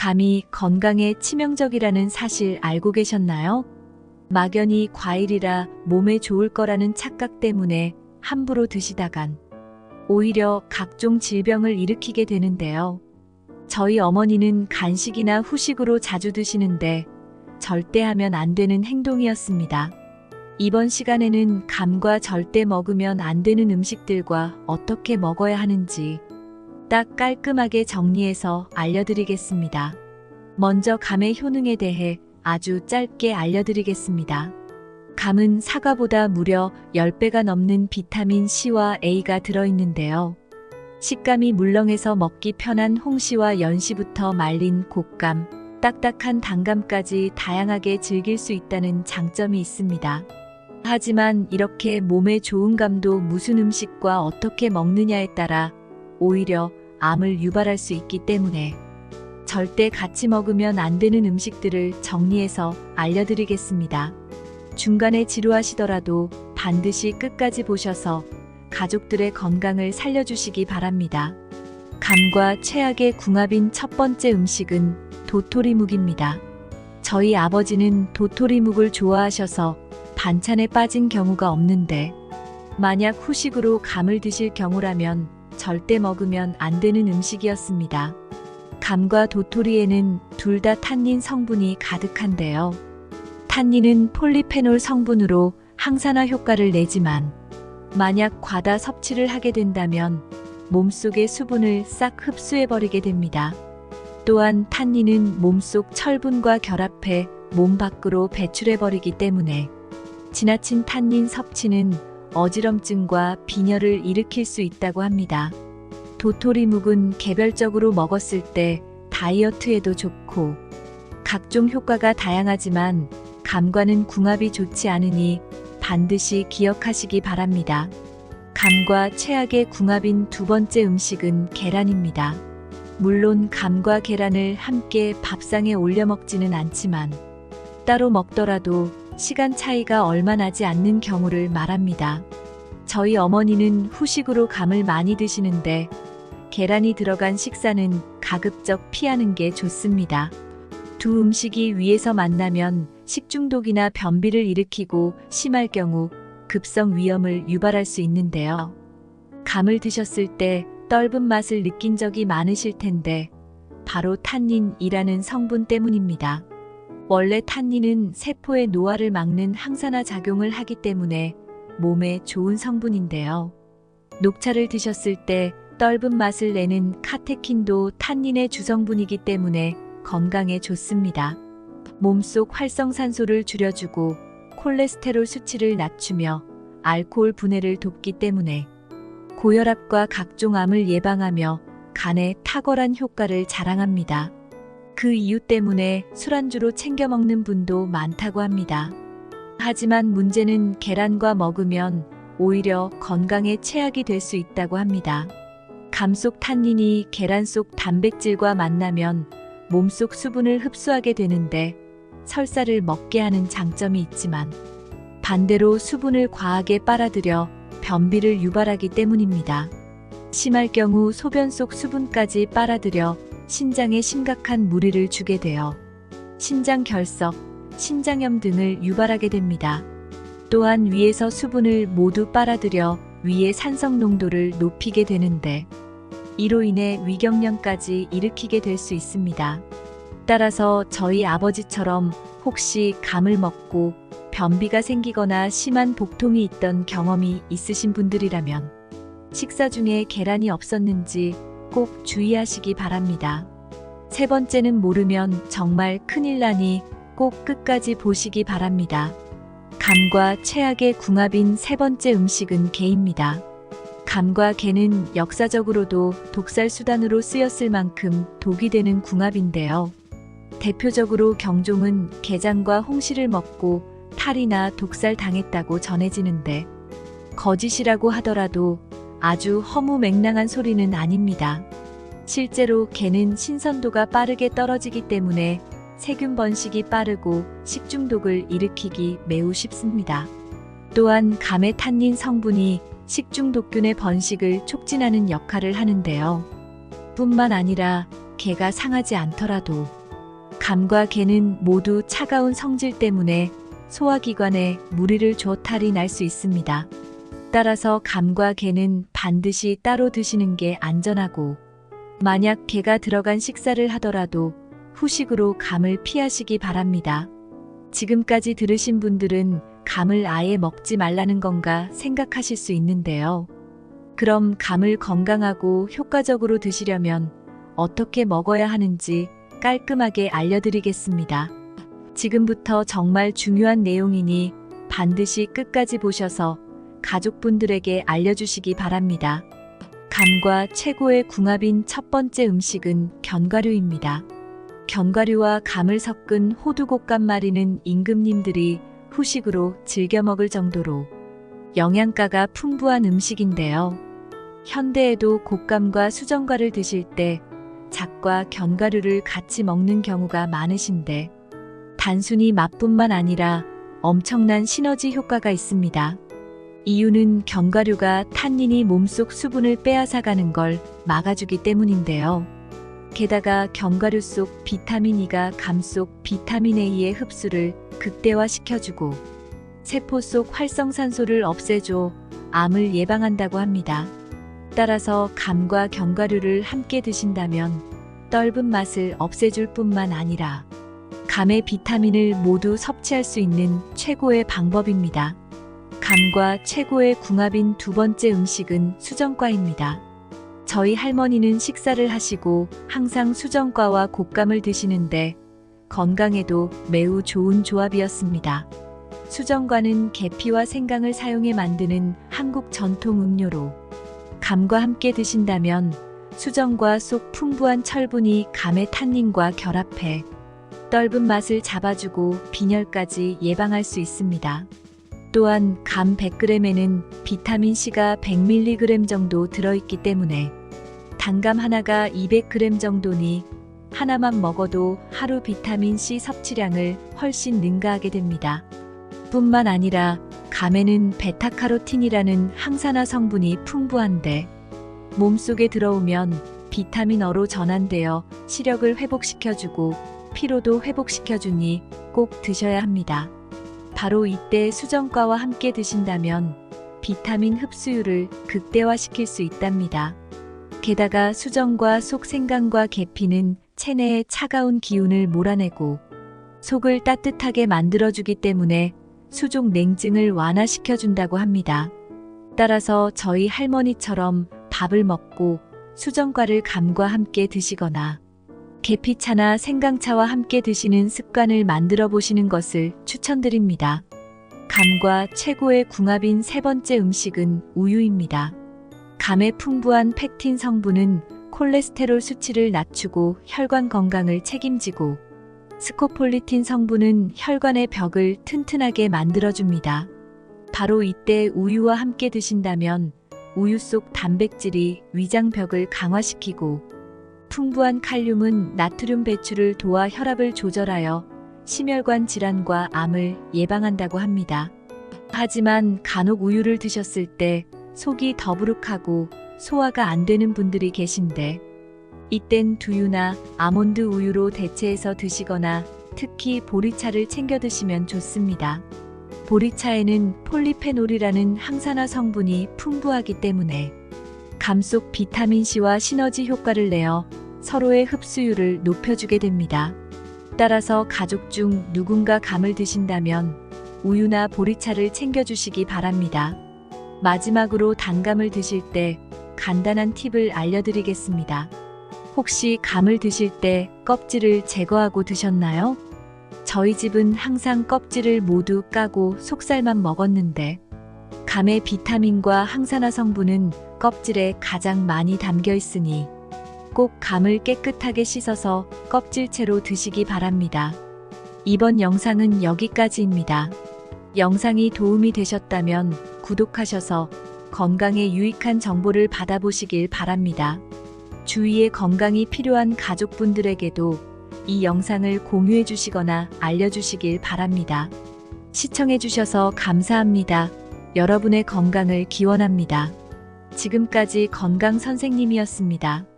감이 건강에 치명적이라는 사실 알고 계셨나요? 막연히 과일이라 몸에 좋을 거라는 착각 때문에 함부로 드시다간 오히려 각종 질병을 일으키게 되는데요. 저희 어머니는 간식이나 후식으로 자주 드시는데 절대 하면 안 되는 행동이었습니다. 이번 시간에는 감과 절대 먹으면 안 되는 음식들과 어떻게 먹어야 하는지 딱 깔끔하게 정리해서 알려드리겠습니다. 먼저 감의 효능에 대해 아주 짧게 알려드리겠습니다. 감은 사과보다 무려 10배가 넘는 비타민 C와 A가 들어있는데요. 식감이 물렁해서 먹기 편한 홍시와 연시부터 말린 곶감, 딱딱한 단감까지 다양하게 즐길 수 있다는 장점이 있습니다. 하지만 이렇게 몸에 좋은 감도 무슨 음식과 어떻게 먹느냐에 따라 오히려 암을 유발할 수 있기 때문에 절대 같이 먹으면 안 되는 음식들을 정리해서 알려드리겠습니다. 중간에 지루하시더라도 반드시 끝까지 보셔서 가족들의 건강을 살려주시기 바랍니다. 감과 최악의 궁합인 첫 번째 음식은 도토리묵입니다. 저희 아버지는 도토리묵을 좋아하셔서 반찬에 빠진 경우가 없는데 만약 후식으로 감을 드실 경우라면 절대 먹으면 안 되는 음식이었습니다. 감과 도토리에는 둘 다 탄닌 성분이 가득한데요. 탄닌은 폴리페놀 성분으로 항산화 효과를 내지만 만약 과다 섭취를 하게 된다면 몸속의 수분을 싹 흡수해버리게 됩니다. 또한 탄닌은 몸속 철분과 결합해 몸 밖으로 배출해버리기 때문에 지나친 탄닌 섭취는 어지럼증과 빈혈을 일으킬 수 있다고 합니다. 도토리묵은 개별적으로 먹었을 때 다이어트에도 좋고 각종 효과가 다양하지만 감과는 궁합이 좋지 않으니 반드시 기억하시기 바랍니다. 감과 최악의 궁합인 두 번째 음식은 계란입니다. 물론 감과 계란을 함께 밥상에 올려 먹지는 않지만 따로 먹더라도 시간 차이가 얼마 나지 않는 경우를 말합니다. 저희 어머니는 후식으로 감을 많이 드시는데 계란이 들어간 식사는 가급적 피하는 게 좋습니다. 두 음식이 위에서 만나면 식중독이나 변비를 일으키고 심할 경우 급성 위험을 유발할 수 있는데요. 감을 드셨을 때 떫은 맛을 느낀 적이 많으실 텐데 바로 탄닌이라는 성분 때문입니다. 원래 탄닌은 세포의 노화를 막는 항산화 작용을 하기 때문에 몸에 좋은 성분인데요. 녹차를 드셨을 때 떫은 맛을 내는 카테킨도 탄닌의 주성분이기 때문에 건강에 좋습니다. 몸속 활성산소를 줄여주고 콜레스테롤 수치를 낮추며 알코올 분해를 돕기 때문에 고혈압과 각종 암을 예방하며 간에 탁월한 효과를 자랑합니다. 그 이유 때문에 술안주로 챙겨 먹는 분도 많다고 합니다. 하지만 문제는 계란과 먹으면 오히려 건강에 최악이 될 수 있다고 합니다. 감 속 탄닌이 계란 속 단백질과 만나면 몸속 수분을 흡수하게 되는데 설사를 먹게 하는 장점이 있지만 반대로 수분을 과하게 빨아들여 변비를 유발하기 때문입니다. 심할 경우 소변 속 수분까지 빨아들여 신장에 심각한 무리를 주게 되어 신장 결석, 신장염 등을 유발하게 됩니다. 또한 위에서 수분을 모두 빨아들여 위의 산성 농도를 높이게 되는데 이로 인해 위경련까지 일으키게 될 수 있습니다. 따라서 저희 아버지처럼 혹시 감을 먹고 변비가 생기거나 심한 복통이 있던 경험이 있으신 분들이라면 식사 중에 계란이 없었는지 꼭 주의하시기 바랍니다. 세 번째는 모르면 정말 큰일 나니 꼭 끝까지 보시기 바랍니다. 감과 최악의 궁합인 세 번째 음식은 게입니다. 감과 게는 역사적으로도 독살 수단으로 쓰였을 만큼 독이 되는 궁합인데요. 대표적으로 경종은 게장과 홍시를 먹고 탈이나 독살 당했다고 전해지는데 거짓이라고 하더라도 아주 허무맹랑한 소리는 아닙니다. 실제로 개는 신선도가 빠르게 떨어지기 때문에 세균 번식이 빠르고 식중독을 일으키기 매우 쉽습니다. 또한 감의 탄닌 성분이 식중독균의 번식을 촉진하는 역할을 하는데요. 뿐만 아니라 개가 상하지 않더라도 감과 개는 모두 차가운 성질 때문에 소화기관에 무리를 줘 탈이 날 수 있습니다. 따라서 감과 개는 반드시 따로 드시는 게 안전하고 만약 개가 들어간 식사를 하더라도 후식으로 감을 피하시기 바랍니다. 지금까지 들으신 분들은 감을 아예 먹지 말라는 건가 생각하실 수 있는데요. 그럼 감을 건강하고 효과적으로 드시려면 어떻게 먹어야 하는지 깔끔하게 알려드리겠습니다. 지금부터 정말 중요한 내용이니 반드시 끝까지 보셔서 가족분들에게 알려주시기 바랍니다. 감과 최고의 궁합인 첫 번째 음식은 견과류입니다. 견과류와 감을 섞은 호두곶감 말이는 임금님들이 후식으로 즐겨 먹을 정도로 영양가가 풍부한 음식인데요. 현대에도 곶감과 수정과를 드실 때 작과 견과류를 같이 먹는 경우가 많으신데 단순히 맛뿐만 아니라 엄청난 시너지 효과가 있습니다. 이유는 견과류가 탄닌이 몸속 수분을 빼앗아가는 걸 막아주기 때문인데요. 게다가 견과류 속 비타민 E가 감 속 비타민 A의 흡수를 극대화시켜주고 세포 속 활성산소를 없애줘 암을 예방한다고 합니다. 따라서 감과 견과류를 함께 드신다면 떫은 맛을 없애줄 뿐만 아니라 감의 비타민을 모두 섭취할 수 있는 최고의 방법입니다. 감과 최고의 궁합인 두 번째 음식은 수정과입니다. 저희 할머니는 식사를 하시고 항상 수정과와 곶감을 드시는데 건강에도 매우 좋은 조합이었습니다. 수정과는 계피와 생강을 사용해 만드는 한국 전통 음료로 감과 함께 드신다면 수정과 속 풍부한 철분이 감의 탄닌과 결합해 떫은 맛을 잡아주고 빈혈까지 예방할 수 있습니다. 또한 감 100g에는 비타민 C가 100mg 정도 들어있기 때문에 단감 하나가 200g 정도니 하나만 먹어도 하루 비타민 C 섭취량을 훨씬 능가하게 됩니다. 뿐만 아니라 감에는 베타카로틴이라는 항산화 성분이 풍부한데 몸속에 들어오면 비타민어로 전환되어 시력을 회복시켜주고 피로도 회복시켜주니 꼭 드셔야 합니다. 바로 이때 수정과와 함께 드신다면 비타민 흡수율을 극대화시킬 수 있답니다. 게다가 수정과 속 생강과 계피는 체내의 차가운 기운을 몰아내고 속을 따뜻하게 만들어주기 때문에 수족 냉증을 완화시켜준다고 합니다. 따라서 저희 할머니처럼 밥을 먹고 수정과를 감과 함께 드시거나 계피차나 생강차와 함께 드시는 습관을 만들어 보시는 것을 추천드립니다. 감과 최고의 궁합인 세 번째 음식은 우유입니다. 감의 풍부한 팩틴 성분은 콜레스테롤 수치를 낮추고 혈관 건강을 책임지고 스코폴리틴 성분은 혈관의 벽을 튼튼하게 만들어줍니다. 바로 이때 우유와 함께 드신다면 우유 속 단백질이 위장벽을 강화시키고 풍부한 칼륨은 나트륨 배출을 도와 혈압을 조절하여 심혈관 질환과 암을 예방한다고 합니다. 하지만 간혹 우유를 드셨을 때 속이 더부룩하고 소화가 안 되는 분들이 계신데 이땐 두유나 아몬드 우유로 대체해서 드시거나 특히 보리차를 챙겨 드시면 좋습니다. 보리차에는 폴리페놀이라는 항산화 성분이 풍부하기 때문에 감속 비타민C와 시너지 효과를 내어 서로의 흡수율을 높여주게 됩니다. 따라서 가족 중 누군가 감을 드신다면 우유나 보리차를 챙겨주시기 바랍니다. 마지막으로 단감을 드실 때 간단한 팁을 알려드리겠습니다. 혹시 감을 드실 때 껍질을 제거하고 드셨나요? 저희 집은 항상 껍질을 모두 까고 속살만 먹었는데 감의 비타민과 항산화 성분은 껍질에 가장 많이 담겨 있으니 꼭 감을 깨끗하게 씻어서 껍질채로 드시기 바랍니다. 이번 영상은 여기까지입니다. 영상이 도움이 되셨다면 구독하셔서 건강에 유익한 정보를 받아보시길 바랍니다. 주위에 건강이 필요한 가족분들에게도 이 영상을 공유해 주시거나 알려주시길 바랍니다. 시청해 주셔서 감사합니다. 여러분의 건강을 기원합니다. 지금까지 건강 선생님이었습니다.